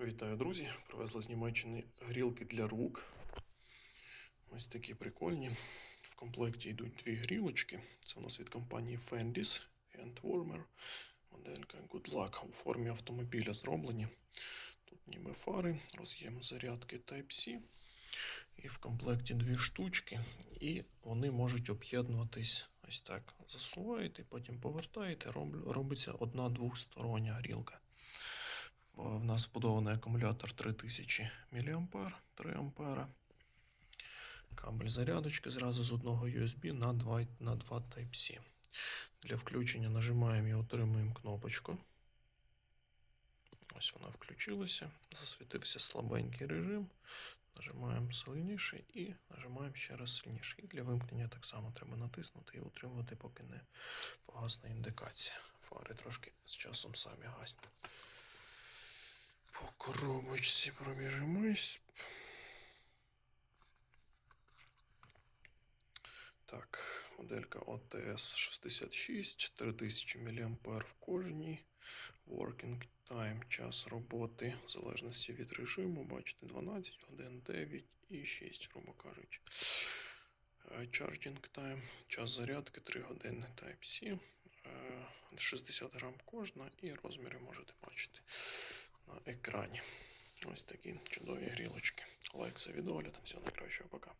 Вітаю, друзі! Привезли з Німеччини грілки для рук. Ось такі прикольні. В комплекті йдуть дві грілочки. Це у нас від компанії Fendis Hand Warmer. Моделька Good Luck у формі автомобіля зроблені. Тут ніби фари, роз'єм зарядки Type-C. І в комплекті дві штучки. І вони можуть об'єднуватись ось так. Засуваєте, потім повертаєте, робиться одна двохстороння грілка. В нас вбудований акумулятор 3000 мА, 3 А. Кабель зарядочки зразу з одного USB на 2, на 2 Type-C. Для включення нажимаємо і отримуємо кнопочку. Ось вона включилася. Засвітився слабенький режим. Нажимаємо сильніше і нажимаємо ще раз сильніше. І для вимкнення так само треба натиснути і утримувати, поки не погасне індикація. Фари трошки з часом самі гаснуть. По пробіжимось. Так, моделька OTS 66, 3000 мА в кожній. Working time, час роботи, в залежності від режиму, бачите, 12 годин, 9 і 6, грубо кажучи. Е, Charging time, час зарядки 3 години Type-C, е, 60 грам кожна і розміри можете бачити екрані. Ось такі чудові грілочки. Лайк за відеогляд. Всього найкращого, пока.